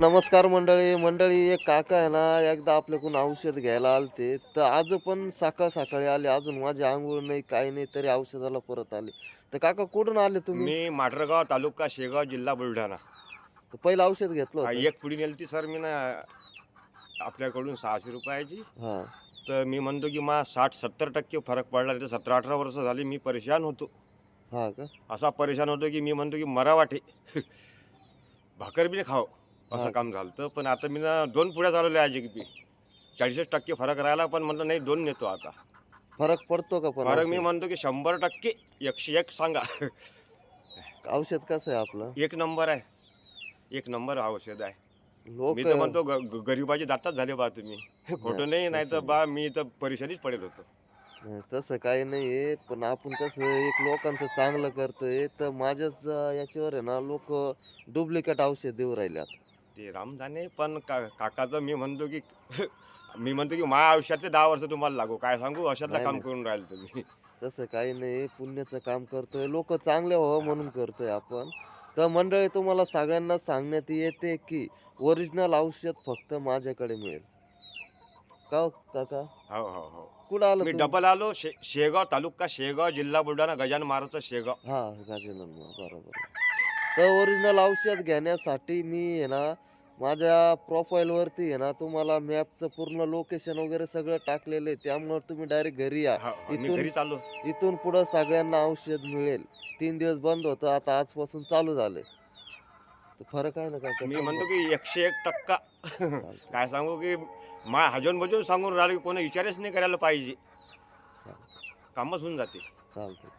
नमस्कार मंडळी मंडळी एक काका आहे ना एकदा आपल्याकडून औषध घ्यायला आलते. तर आज पण सकाळ सकाळी आले अजून माझी आंघोळ नाही काही नाही तरी औषधाला परत आले. तर काका कुठून आले तुम्ही? मी माटरगाव तालुका शेगाव जिल्हा बुलढाणा. तर पहिलं औषध घेतलं होतं. एक पुडी नेलती सर मी ना आपल्याकडून सहाशे रुपयाची. हा. तर मी म्हणतो की मा साठ सत्तर टक्के फरक पडला तर सतरा अठरा वर्ष झाली मी परेशान होतो. हा का? असा परेशान होतो की मी म्हणतो की मरा वाटे भाकर बी नाही खाव. असं काम झालं पण आता मी ना दोन पुढ्या चालवल्या आहे की चाळीस टक्के फरक राहिला पण म्हणलं नाही दोन नेतो आता. फरक पडतो का पण फरक मी औषध? म्हणतो की शंभर टक्के एकशे एक सांगा. औषध कसं आहे आपलं? एक नंबर आहे. एक नंबर औषध आहे. लोक मी तर म्हणतो ग- ग- गरिबाची दातात झाले बा तुम्ही. खोटं नाही नाही तर बा मी तर परेशानीच पडेल होतो. नाही, तसं काही नाही पण आपण कसं एक लोकांचं चांगलं करतोय तर माझ्याच अं, याच्यावर आहे ना लोक डुप्लिकेट औषध देऊ राहिले आता. ते राम जाणे. पण का काकाचं मी म्हणतो की मी म्हणतो की माझ्या आयुष्यातले दहा वर्ष तुम्हाला लागू. काय सांगू? अशातलं नाही, काम नाही. करून राहिले तुम्ही. तसं काही नाही. पुण्याचं काम करतोय. लोक चांगले व्हावं म्हणून करतोय आपण. तर मंडळी तुम्हाला सगळ्यांना सांगण्यात येते की ओरिजिनल औषध फक्त माझ्याकडे मिळेल. का हो, काका? हो हो हो. कुठं आलं मी तुम्ही? डबल आलो. शे शेगाव तालुका शेगाव जिल्हा बुलढाणा गजान महाराजचा शेगाव. हा गजानन मग, बरोबर. तर ओरिजिनल औषध घेण्यासाठी मी आहे ना माझ्या प्रोफाईलवरती आहे ना तुम्हाला मॅपचं पूर्ण लोकेशन वगैरे सगळं टाकलेलं आहे. त्यामुळे तुम्ही डायरेक्ट घरी या. हो, इथून- घरी चाललो. इथून पुढं सगळ्यांना औषध मिळेल. तीन दिवस बंद होतं आता आजपासून चालू झालंय. तर फरक आहे ना का मी म्हणतो की एकशे एक टक्का. काय सांगू की मा हजून बजून सांगून राहिलो की कोणी विचारच नाही करायला पाहिजे. कामच होऊन जाते. चालतंय.